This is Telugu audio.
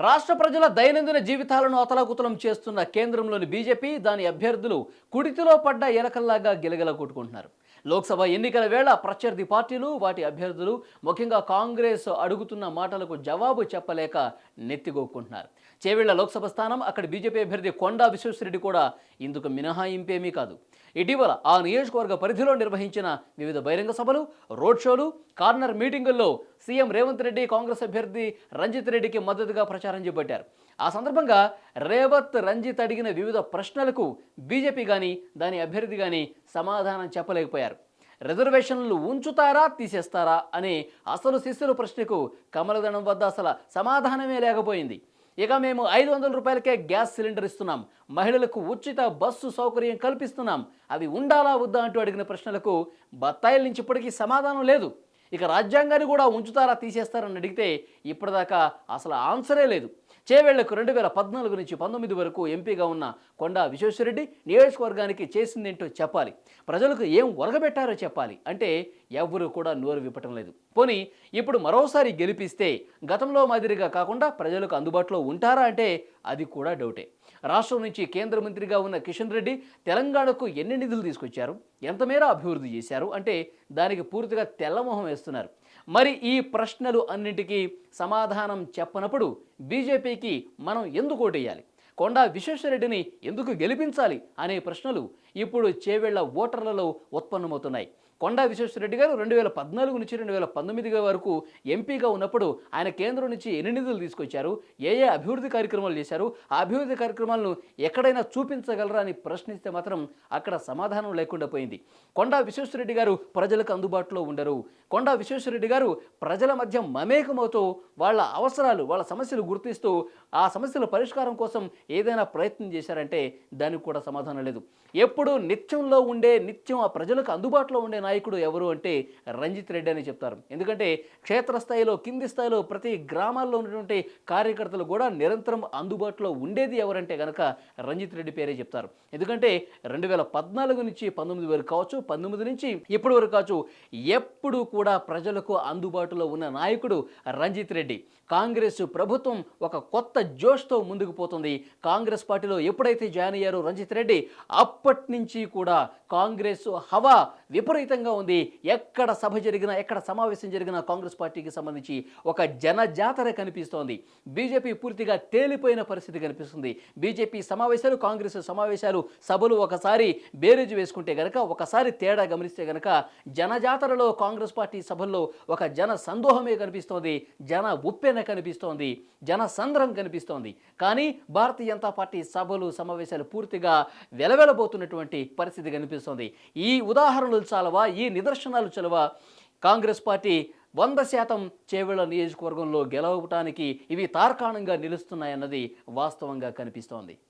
రాష్ట్ర ప్రజల దైనందిన జీవితాలను అతలాకుతలం చేస్తున్న కేంద్రంలోని బీజేపీ దాని అభ్యర్థులు కుడితిలో పడ్డ ఎలకల్లాగా గిలగిల కొట్టుకుంటున్నారు. లోక్సభ ఎన్నికల వేళ ప్రత్యర్థి పార్టీలు వాటి అభ్యర్థులు ముఖ్యంగా కాంగ్రెస్ అడుగుతున్న మాటలకు జవాబు చెప్పలేక నెత్తిగొక్కుంటున్నారు. చేవేళ్ళ లోక్సభ స్థానం అక్కడ బీజేపీ అభ్యర్థి కొండా విశ్వేశ్వరరెడ్డి కూడా ఇందుకు మినహాయింపేమీ కాదు. ఇటీవల ఆ నియోజకవర్గ పరిధిలో నిర్వహించిన వివిధ బహిరంగ సభలు రోడ్ షోలు కార్నర్ మీటింగుల్లో సీఎం రేవంత్ రెడ్డి కాంగ్రెస్ అభ్యర్థి రంజిత్ రెడ్డికి మద్దతుగా ప్రచారం చేపట్టారు. ఆ సందర్భంగా రేవత్ రంజిత్ అడిగిన వివిధ ప్రశ్నలకు బీజేపీ కానీ దాని అభ్యర్థి కానీ సమాధానం చెప్పలేకపోయారు. రిజర్వేషన్లు ఉంచుతారా తీసేస్తారా అనే అసలు శిష్యుల ప్రశ్నకు కమలదనం వద్ద అసలు సమాధానమే లేకపోయింది. ఇక మేము ఐదు వందల రూపాయలకే గ్యాస్ సిలిండర్ ఇస్తున్నాం. మహిళలకు ఉచిత బస్సు సౌకర్యం కల్పిస్తున్నాం. అవి ఉండాలా వద్దా అంటూ అడిగిన ప్రశ్నలకు బత్తాయిల నుంచి ఇప్పటికీ సమాధానం లేదు. ఇక రాజ్యాంగాన్ని కూడా ఉంచుతారా తీసేస్తారని అడిగితే ఇప్పటిదాకా అసలు ఆన్సరే లేదు. చేవేళ్ళకు రెండు వేల పద్నాలుగు నుంచి పంతొమ్మిది వరకు ఎంపీగా ఉన్న కొండా విశ్వేశ్వరరెడ్డి నియోజకవర్గానికి చేసిందేంటో చెప్పాలి. ప్రజలకు ఏం ఒరగబెట్టారో చెప్పాలి. అంటే ఎవ్వరూ కూడా నోరు విప్పటం లేదు. పోనీ ఇప్పుడు మరోసారి గెలిపిస్తే గతంలో మాదిరిగా కాకుండా ప్రజలకు అందుబాటులో ఉంటారా అంటే అది కూడా డౌటే. రాష్ట్రం నుంచి కేంద్ర మంత్రిగా ఉన్న కిషన్ రెడ్డి తెలంగాణకు ఎన్ని నిధులు తీసుకొచ్చారు? ఎంతమేర అభివృద్ధి చేశారు? అంటే దానికి పూర్తిగా తెల్లమొహం వేస్తున్నారు. మరి ఈ ప్రశ్నలు అన్నిటికీ సమాధానం చెప్పనప్పుడు బీజేపీకి మనం ఎందుకు ఓటేయాలి? కొండా విశ్వేశ్వరరెడ్డిని ఎందుకు గెలిపించాలి? అనే ప్రశ్నలు ఇప్పుడు చేవేళ్ళ ఓటర్లలో ఉత్పన్నమవుతున్నాయి. కొండా విశ్వేశ్వరరెడ్డి గారు రెండు వేల పద్నాలుగు నుంచి రెండు వేల పంతొమ్మిది వరకు ఎంపీగా ఉన్నప్పుడు ఆయన కేంద్రం నుంచి ఎన్ని నిధులు తీసుకొచ్చారు? ఏ ఏ అభివృద్ధి కార్యక్రమాలు చేశారు? ఆ అభివృద్ధి కార్యక్రమాలను ఎక్కడైనా చూపించగలరా అని ప్రశ్నిస్తే మాత్రం అక్కడ సమాధానం లేకుండా పోయింది. కొండా విశ్వేశ్వరరెడ్డి గారు ప్రజలకు అందుబాటులో ఉండరు. కొండా విశ్వేశ్వరరెడ్డి గారు ప్రజల మధ్య మమేకమవుతూ వాళ్ళ అవసరాలు వాళ్ళ సమస్యలు గుర్తిస్తూ ఆ సమస్యల పరిష్కారం కోసం ఏదైనా ప్రయత్నం చేశారంటే దానికి కూడా సమాధానం లేదు. ఎప్పుడు నిత్యంలో ఉండే నిత్యం ఆ ప్రజలకు అందుబాటులో ఉండే నాయకుడు ఎవరు అంటే రంజిత్ రెడ్డి అని చెప్తారు. ఎందుకంటే క్షేత్రస్థాయిలో కింది స్థాయిలో ప్రతి గ్రామాల్లో ఉన్నటువంటి కార్యకర్తలు కూడా నిరంతరం అందుబాటులో ఉండేది ఎవరంటే కనుక రంజిత్ రెడ్డి పేరే చెప్తారు. ఎందుకంటే రెండు వేల పద్నాలుగు నుంచి పంతొమ్మిది వరకు కావచ్చు పంతొమ్మిది నుంచి ఇప్పటి వరకు కావచ్చు ఎప్పుడు కూడా ప్రజలకు అందుబాటులో ఉన్న నాయకుడు రంజిత్ రెడ్డి. కాంగ్రెస్ ప్రభుత్వం ఒక కొత్త జోష్తో ముందుకు పోతుంది. కాంగ్రెస్ పార్టీలో ఎప్పుడైతే జాయిన్ అయ్యారో రంజిత్ రెడ్డి అప్పటి నుంచి కూడా కాంగ్రెస్ హవా విపరీతంగా ఉంది. ఎక్కడ సభ జరిగినా ఎక్కడ సమావేశం జరిగినా కాంగ్రెస్ పార్టీకి సంబంధించి ఒక జనజాతర కనిపిస్తోంది. బీజేపీ పూర్తిగా తేలిపోయిన పరిస్థితి కనిపిస్తుంది. బీజేపీ సమావేశాలు కాంగ్రెస్ సమావేశాలు సభలు ఒకసారి బేరేజ్ వేసుకుంటే గనక ఒకసారి తేడా గమనిస్తే గనక జనజాతరలో కాంగ్రెస్ పార్టీ సభల్లో ఒక జన సందోహమే కనిపిస్తోంది. జన ఉప్పెన కనిపిస్తోంది. జన సంద్రం కనిపిస్తోంది. కానీ భారతీయ జనతా పార్టీ సభలు సమావేశాలు పూర్తిగా వెలవెలబోతున్నటువంటి పరిస్థితి కనిపిస్తోంది. ఈ ఉదాహరణలు చాలవా? ఈ నిదర్శనాలు చొలవ. కాంగ్రెస్ పార్టీ వంద శాతం చేవేళ్ళ నియోజకవర్గంలో గెలవటానికి ఇవి తార్కాణంగా నిలుస్తున్నాయన్నది వాస్తవంగా కనిపిస్తోంది.